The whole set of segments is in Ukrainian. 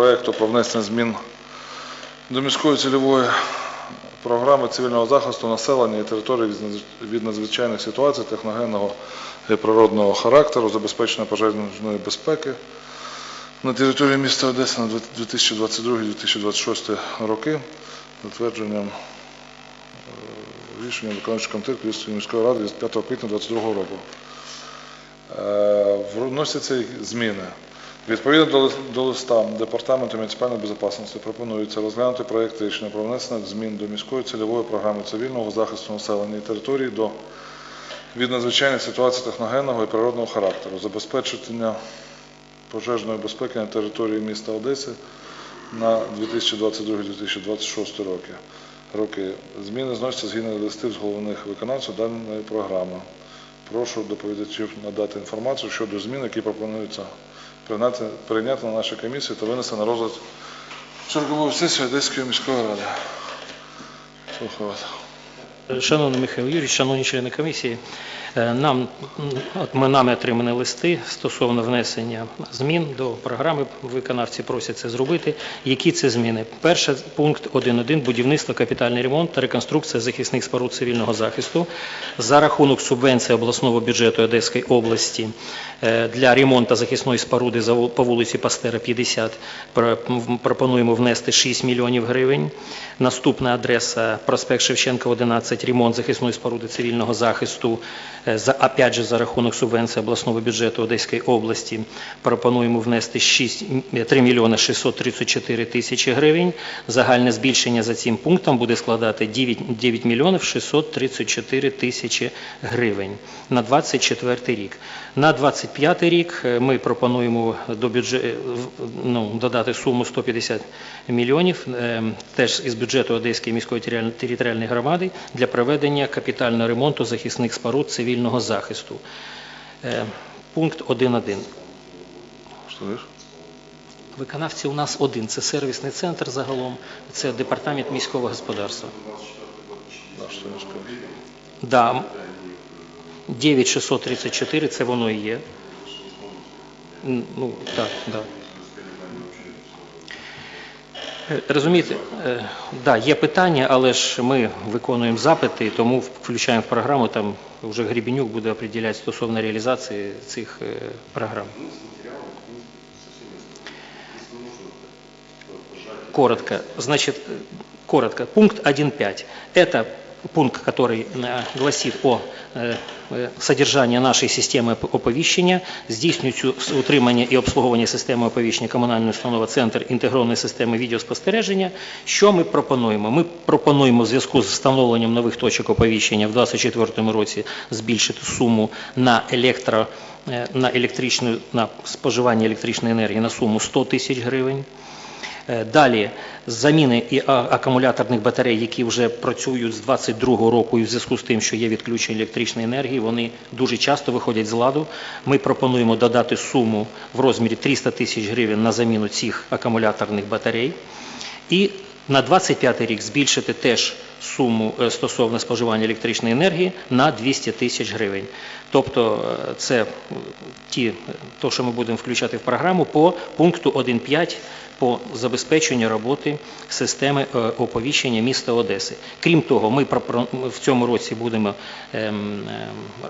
проекту про внесення змін до міської цільової програми цивільного захисту населення і території від надзвичайних ситуацій техногенного і природного характеру, забезпечення пожежної безпеки на території міста Одеси на 2022-2026 роки, затвердженням е, рішення виконавчого комітету Київської міської ради від 5 квітня 2022 року. Е, Вносяться зміни. Відповідно до листа Департаменту муніципальної безпечності пропонується розглянути проєкт рішення про внесення змін до міської цільової програми цивільного захисту населення і території до від надзвичайних ситуацій техногенного і природного характеру, забезпечення пожежної безпеки на території міста Одеси на 2022-2026 роки. Роки зміни зносяться згідно листів з головних виконавців даної програми. Прошу доповідачів надати інформацію щодо змін, які пропонуються прийняти на нашу комісію та винесено на розгляд чергову сесії Одеської міської ради. Слухаю. Шановний Михайло Юрійович, шановні члени комісії, е, нам, от ми нами отримані листи стосовно внесення змін до програми. Виконавці просять це зробити. Які це зміни? Перший пункт 1.1 – будівництво, капітальний ремонт та реконструкція захисних споруд цивільного захисту за рахунок субвенції обласного бюджету Одеської області е, для ремонту захисної споруди по вулиці Пастера 50 пропонуємо внести 6 мільйонів гривень. Наступна адреса проспект Шевченка 11, ремонт захисної споруди цивільного захисту, е, за, опять же, за рахунок субвенції обласного бюджету Одеської області. Пропонуємо внести 6, 3 мільйони 634 тисячі гривень. Загальне збільшення за цим пунктом буде складати 9, 9 мільйонів 634 тисячі гривень на 24 рік. На 25 рік е, ми пропонуємо до бюджету ну, додати суму 150 мільйонів е, теж із бюджету Одеської міської територіальної громади для проведення капітального ремонту захисних споруд цивільного захисту. Е, Пункт 1.1. Що? Виконавці у нас один. Це сервісний центр загалом, це департамент міського господарства. Да, 9634 це воно і є. Ну, так, так. Е, Розумієте, е, да, є питання, але ж ми виконуємо запити, тому включаємо в програму, там вже Гребенюк буде определяти стосовно реалізації цих е, програм. Коротко. Значит, э, коротко. Пункт 1.5. Это пункт, который э, гласит о э, э, содержании нашей системи оп- оповіщення, здійснюють с- утримання і обслуговування системи оповіщення комунальної установи Центр інтегрованої системи відеоспостереження. Що ми пропонуємо? Ми пропонуємо в зв'язку з встановленням нових точок оповіщення в 2024 році збільшити суму на електро е, на електричну на споживання електричної енергії на суму 100 тисяч гривень. Е, Далі заміни і акумуляторних батарей, які вже працюють з 22 року і в зв'язку з тим, що є відключення електричної енергії, вони дуже часто виходять з ладу. Ми пропонуємо додати суму в розмірі 300 тисяч гривень на заміну цих акумуляторних батарей. І на 25 рік збільшити теж суму е, стосовно споживання електричної енергії на 200 тисяч гривень. Тобто е, це е, ті, то, що ми будемо включати в програму по пункту 1.5 по забезпеченню роботи системи оповіщення міста Одеси. Крім того, ми в цьому році будемо ем, ем,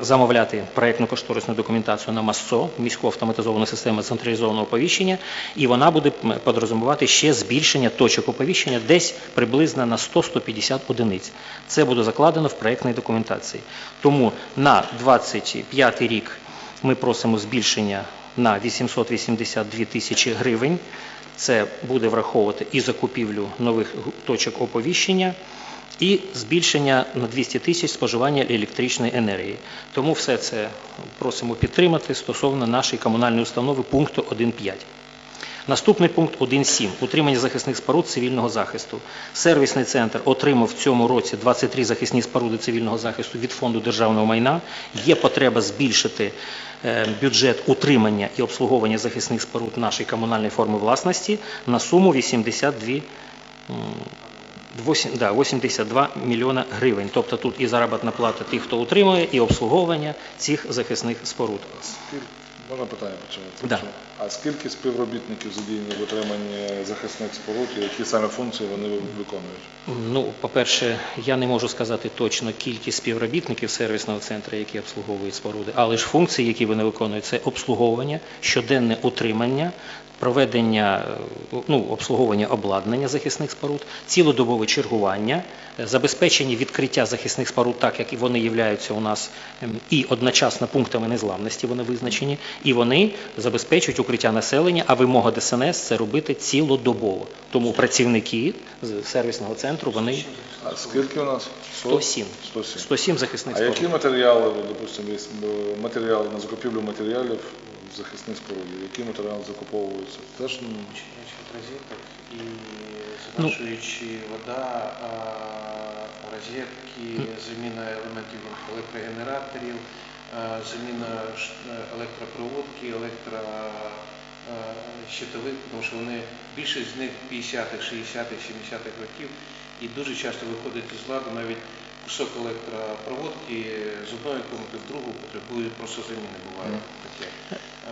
замовляти проєктно-кошторисну документацію на МАСЦО, міську автоматизовану систему централізованого оповіщення, і вона буде подрозумувати ще збільшення точок оповіщення десь приблизно на 100-150 одиниць. Це буде закладено в проєктній документації. Тому на 25 рік ми просимо збільшення на 882 тисячі гривень. Це буде враховувати і закупівлю нових точок оповіщення, і збільшення на 200 тисяч споживання електричної енергії. Тому все це просимо підтримати стосовно нашої комунальної установи пункту 1.5. Наступний пункт 1.7. Утримання захисних споруд цивільного захисту. Сервісний центр отримав в цьому році 23 захисні споруди цивільного захисту від фонду державного майна. Є потреба збільшити е, бюджет утримання і обслуговування захисних споруд нашої комунальної форми власності на суму 82 м, Восім- да, 82 мільйона гривень. Тобто тут і заробітна плата тих, хто утримує, і обслуговування цих захисних споруд. Можна питання почати? Да. А скільки співробітників задіяні в отриманні захисних споруд і які саме функції вони виконують? Ну, по-перше, я не можу сказати точно кількість співробітників сервісного центру, які обслуговують споруди, але ж функції, які вони виконують, це обслуговування, щоденне утримання, проведення е, ну, обслуговування обладнання захисних споруд, цілодобове чергування, е, забезпечення відкриття захисних споруд, так як вони являються у нас ем, і одночасно пунктами незламності, вони визначені, і вони забезпечують укриття населення, а вимога ДСНС це робити цілодобово. Тому працівники з сервісного центру вони А скільки у нас? 107. 107. 107 захисних А споруд. які матеріали, допустимо, є е, матеріали на закупівлю матеріалів в захисних спорудів? Які матеріали закуповуються? Теж Починаючи розеток і Ну. завершуючи вода, а, розетки, заміна елементів електрогенераторів, заміна електропроводки, електро а, тому що вони більшість з них 50-х, 60-х, 70-х років і дуже часто виходить із ладу навіть кусок електропроводки з одної комнати в другу потребує просто заміни буває таке.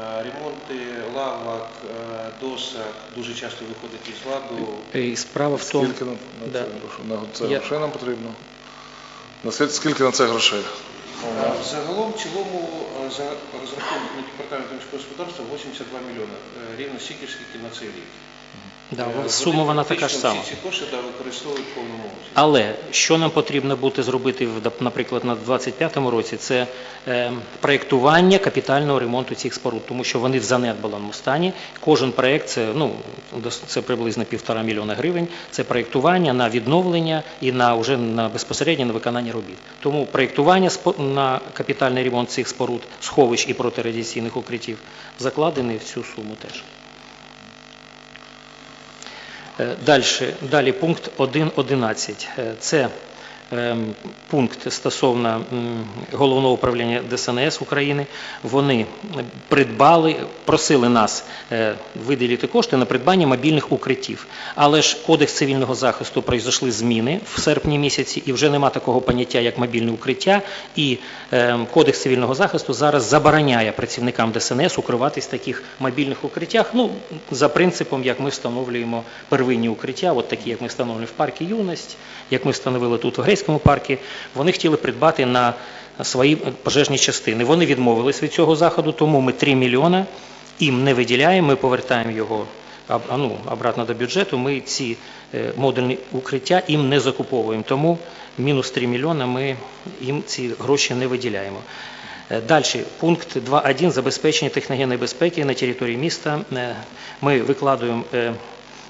Е, Ремонти лавок, е, досок дуже часто виходять із ладу. І справа в тому, скільки на, на Да. це, на це Я- грошей нам потрібно? На скільки на це грошей? Е, Загалом в цілому е, за розрахунками департаменту міського господарства 82 мільйони, е, рівно стільки скільки на цей рік. Да, Е, вони сума вона така ж фактично сама. Всі ці кошти да, використовують в повному обсязі. Але що нам потрібно буде зробити, в- наприклад, на 2025 році, це е, проєктування капітального ремонту цих споруд, тому що вони в занедбаному стані. Кожен проєкт це, ну, дос- це приблизно півтора мільйона гривень. Це проєктування на відновлення і на вже на безпосередньо на виконання робіт. Тому проєктування спо- на капітальний ремонт цих споруд, сховищ і протирадіаційних укриттів закладений в цю суму теж. Е, Дальше, далі пункт 1.11. Е, Це пункт стосовно Головного управління ДСНС України. Вони придбали, просили нас е, виділити кошти на придбання мобільних укриттів. Але ж Кодекс цивільного захисту пройшли зміни в серпні місяці, і вже нема такого поняття, як мобільне укриття. І ем, Кодекс цивільного захисту зараз забороняє працівникам ДСНС укриватись в таких мобільних укриттях. Ну, за принципом, як ми встановлюємо первинні укриття, от такі, як ми встановлюємо в парку Юність, як ми встановили тут в Грейському парку, вони хотіли придбати на свої пожежні частини. Вони відмовились від цього заходу, тому ми 3 мільйона їм не виділяємо, ми повертаємо його ну, обратно до бюджету, ми ці е, модульні укриття їм не закуповуємо, тому мінус 3 мільйона ми їм ці гроші не виділяємо. Е, Далі, пункт 2.1 забезпечення техногенної безпеки на території міста. Е, Ми викладуємо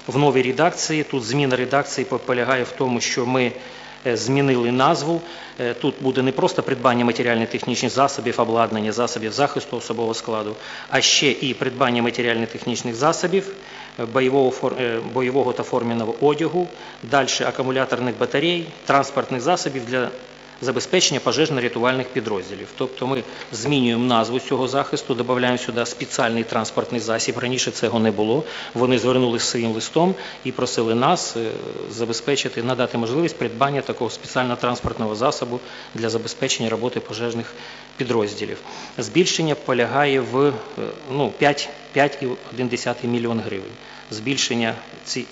в новій редакції. Тут зміна редакції полягає в тому, що ми змінили назву. Е, Тут буде не просто придбання матеріально-технічних засобів, обладнання, засобів захисту особового складу, а ще і придбання матеріально-технічних засобів, е, бойового, е, бойового та форменого одягу, далі акумуляторних батарей, транспортних засобів для забезпечення пожежно-рятувальних підрозділів. Тобто ми змінюємо назву цього захисту, додаємо сюди спеціальний транспортний засіб. Раніше цього не було. Вони звернулися своїм листом і просили нас е, забезпечити, надати можливість придбання такого спеціального транспортного засобу для забезпечення роботи пожежних підрозділів. Збільшення полягає в е, ну, 5,1 мільйон гривень збільшення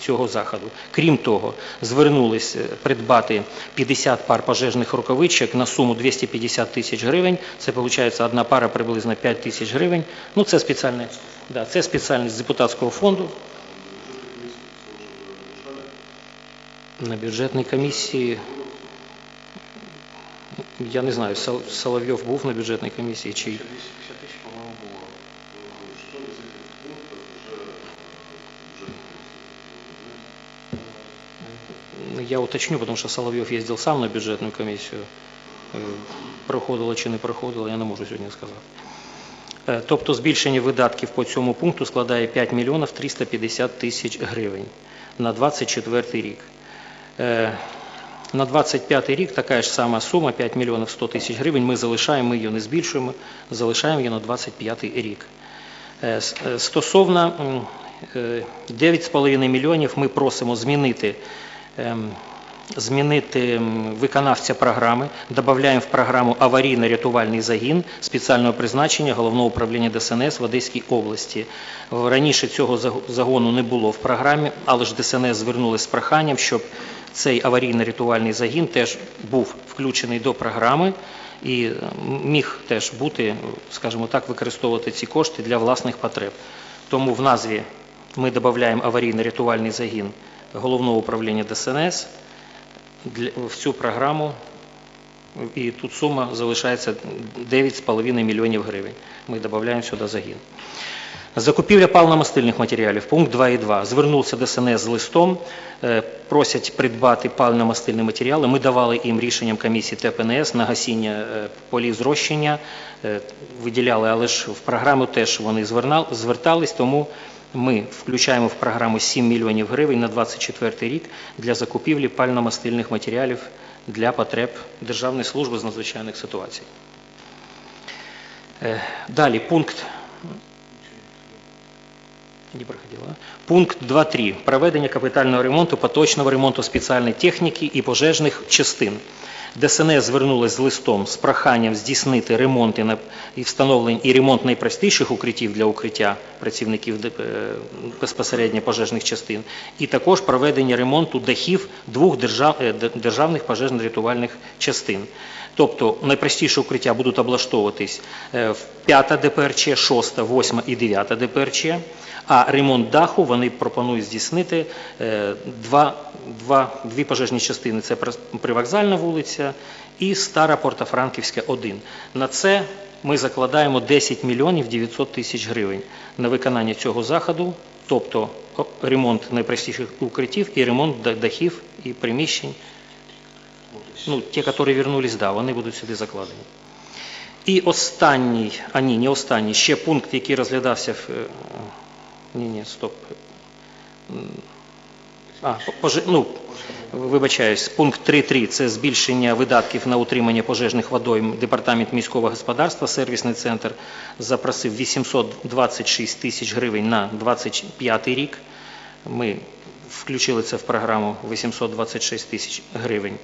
цього заходу. Крім того, звернулись е, придбати 50 пар пожежних рукавичок на суму 250 тисяч гривень. Це виходить одна пара приблизно 5 тисяч гривень. Ну, це спеціальне, да, це спеціальність з депутатського фонду. На бюджетній комісії, я не знаю, Сол- Соловйов був на бюджетній комісії чи 250 тисяч, по-моєму, було. Я уточню, потому что Соловьев ездил сам на бюджетную комиссию. Е, Проходило чи не проходило, я не можу сьогодні сказати. Е, Тобто збільшення видатків по цьому пункту складає 5 мільйонів 350 тисяч гривень на 24 рік. Е, На 25 рік така ж сама сума 5 мільйонів 100 тисяч гривень. Ми залишаємо, ми її не збільшуємо, залишаємо її на 25 рік. Стосовно е, 9,5 мільйонів ми просимо змінити змінити виконавця програми. Додаємо в програму аварійно-рятувальний загін спеціального призначення Головного управління ДСНС в Одеській області. Раніше цього загону не було в програмі, але ж ДСНС звернулися з проханням, щоб цей аварійно-рятувальний загін теж був включений до програми і міг теж бути, скажімо так, використовувати ці кошти для власних потреб. Тому в назві ми додаємо аварійно-рятувальний загін Головного управління ДСНС в цю програму, і тут сума залишається 9,5 мільйонів гривень. Ми додаємо сюди загін. Закупівля паливно-мастильних матеріалів, пункт 2.2. Звернувся ДСНС з листом, е, просять придбати паливно-мастильні матеріали. Ми давали їм рішенням комісії ТПНС на гасіння е, полів зрощення, е, виділяли, але ж в програму теж вони звертались, тому ми включаємо в програму 7 мільйонів гривень на 24 рік для закупівлі пально-мастильних матеріалів для потреб Державної служби з надзвичайних ситуацій. Е, Далі пункт не проходила. Пункт 2.3. Проведення капітального ремонту, поточного ремонту спеціальної техніки і пожежних частин. ДСНС звернулась з листом з проханням здійснити ремонти на- і встановлення і ремонт найпростіших укриттів для укриття працівників е, безпосередньо пожежних частин, і також проведення ремонту дахів двох держав- е, державних пожежно-рятувальних частин. Тобто найпростіше укриття будуть облаштовуватись е, в 5 ДПРЧ, 6, 8 і 9 ДПРЧ, а ремонт даху вони пропонують здійснити е, два, два, дві пожежні частини. Це привокзальна вулиця і Стара Портофранківська 1. На це ми закладаємо 10 мільйонів 900 тисяч гривень на виконання цього заходу, тобто ремонт найпростіших укриттів і ремонт дахів і приміщень ну, ті, які вернулись, да, вони будуть сюди закладені. І останній, а ні, не останній, ще пункт, який розглядався в... Ні, ні, стоп. А, поже- ну, вибачаюсь, пункт 3.3 – це збільшення видатків на утримання пожежних водойм. Департамент міського господарства, сервісний центр запросив 826 тисяч гривень на 25 рік. Ми включили це в програму 826 тисяч гривень.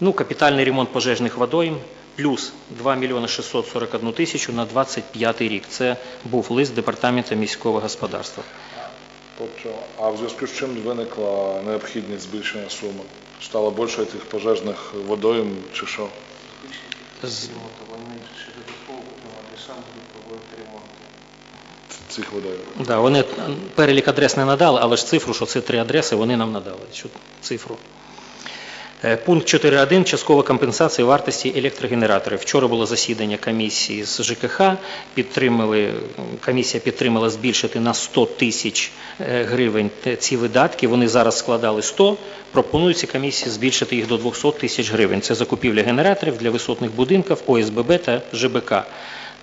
Ну, капітальний ремонт пожежних водойм плюс 2 мільйони 641 тисячу на 25 рік. Це був лист Департаменту міського господарства. Тобто, а в зв'язку з чим виникла необхідність збільшення суми? Стало більше тих пожежних водойм чи що? З-. Цих водойм. Да, вони перелік адрес не надали, але ж цифру, що це три адреси, вони нам надали. Цю цифру. Е, Пункт 4.1. Часткова компенсація вартості електрогенераторів. Вчора було засідання комісії з ЖКХ. Підтримали, комісія підтримала збільшити на 100 тисяч е, гривень ці видатки. Вони зараз складали 100. Пропонується комісії збільшити їх до 200 тисяч гривень. Це закупівля генераторів для висотних будинків, ОСББ та ЖБК.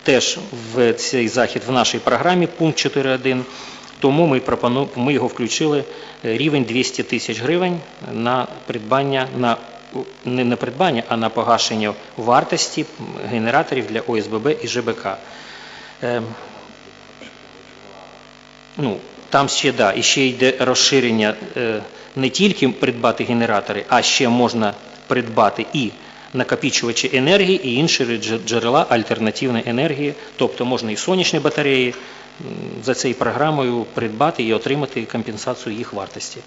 Теж в цей захід в нашій програмі, пункт 4.1. Тому ми, пропону, ми його включили е, рівень 200 тисяч гривень на придбання, на, не на придбання, а на погашення вартості генераторів для ОСББ і ЖБК. Е, ну, там ще, да, і ще йде розширення е, не тільки придбати генератори, а ще можна придбати і накопичувачі енергії, і інші джерела альтернативної енергії, тобто можна і сонячні батареї за цією програмою придбати і отримати компенсацію їх вартості.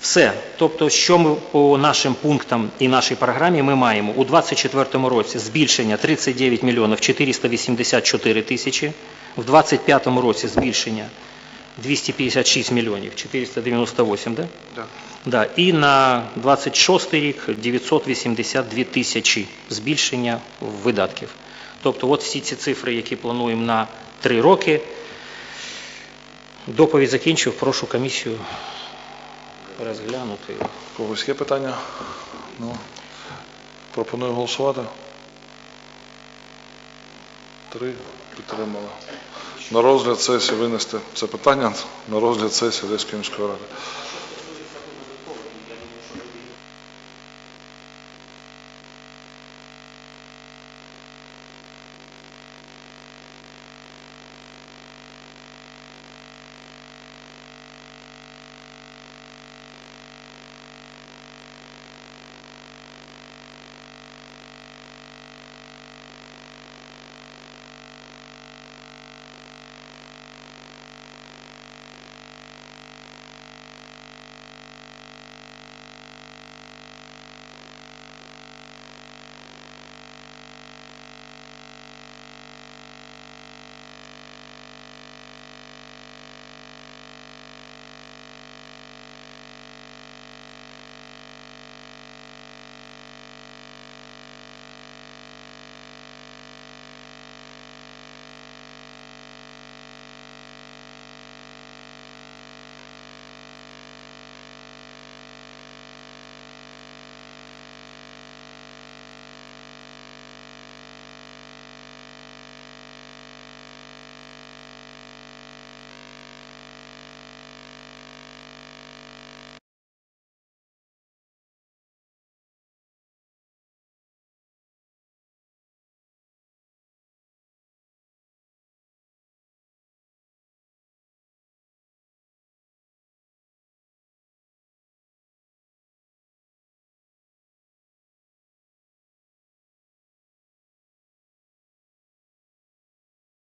Все. Тобто, що ми по нашим пунктам і нашій програмі ми маємо у 2024 році збільшення 39 мільйонів 484 тисячі, в 2025 році збільшення 256 мільйонів 498, да? Да. Да, і на 26 рік 982 тисячі збільшення видатків. Тобто от всі ці цифри, які плануємо на 3 роки. Доповідь закінчив, прошу комісію розглянути. Когось є питання? Ну, пропоную голосувати. Три підтримали. На розгляд сесії винести це питання на розгляд сесії Одеської міської ради.